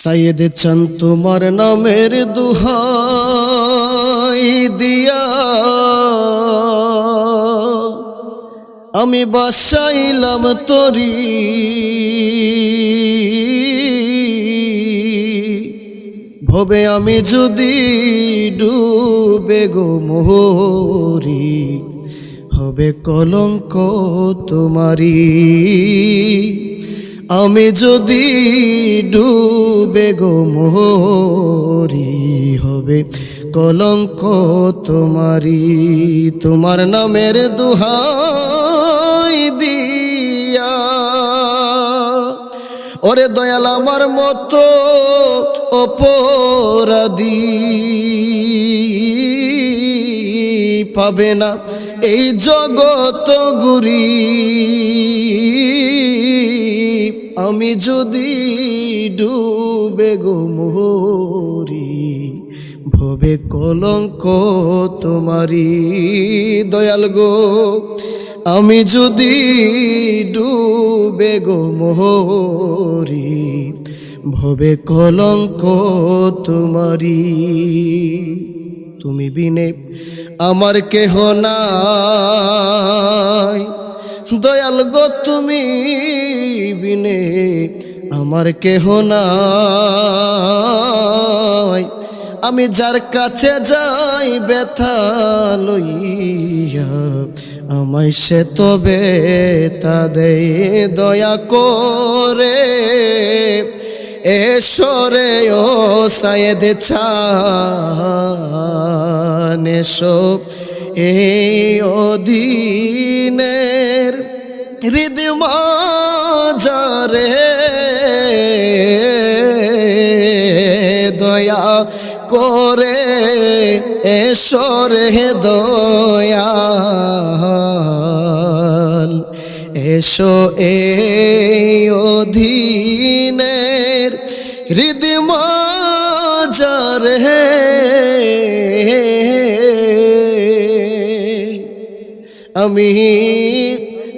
সাইয়েদ চান তোমার নামের দুহাই দিয়া। আমি বাসাইলাম তরি। ভবে আমি যদি ডুবে গো মোহরি, হবে কলঙ্ক তোমারি আমি যদি ডুবে গো মোহরি হবে। কলঙ্ক তোমারি তোমার নামের দুহাই দিয়া। ওরে দয়াল আমার মতো অপরাধী পাবে না। এই জগত গুরি আমি যদি ডুবে গো মোহরি ভবে কলঙ্ক তোমারি দয়াল গো। আমি যদি ডুবে গো মোহরি ভবে কলঙ্ক তোমারি তুমি বিনে আমার কেহ নাই। দয়াল গো, তুমি আমার কেহ নাই। আমি যার কাছে যাই ব্যথা লইয়া, আমায় সে তবে তা দে দয়া করে। এসরে ও সায়েদ এসো এই অধীনের হৃদ মাজারে এসরে দয়াল এসো এই অধীনের হৃদ হে। আমি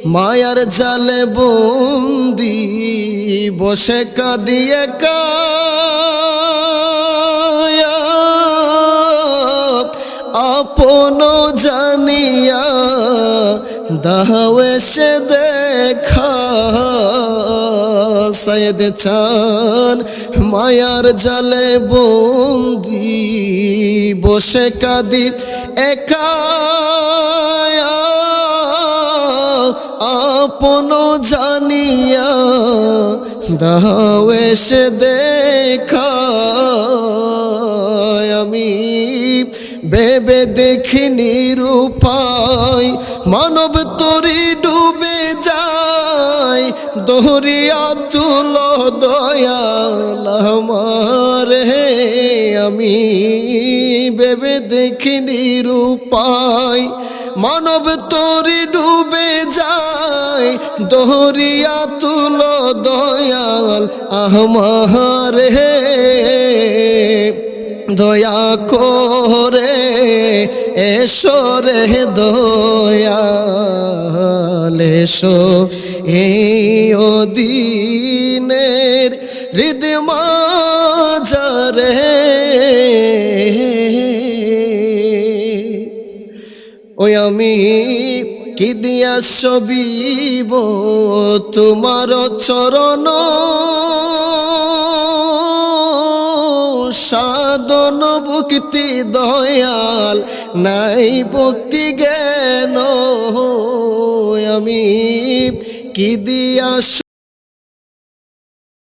মায়ার জালে বন্দি বসে কাঁদিয়ে কায়া দাও এসে দেখা চান মায়ার জালে বন্দি, বসে কাঁদি একা। আপন জানিয়া দাও এসে দেখা, আমি বেবে দেখিনি রূপাই মানব তরি ডুবে যায় দহরিয়া তুলো দয়াল আমার। হে আমি বেবে দেখিনি রূপাই, মানব তরি ডুবে যায় দহরিয়া তুলো দয়াল আমার। হে দয়া করে এসরে দয়াল এসো। এই অদিনের হৃদ মাজারে ওই আমি কি দিয়া সবিব তোমার চরণ নাই ভক্তি জ্ঞান আমি কি দিয়া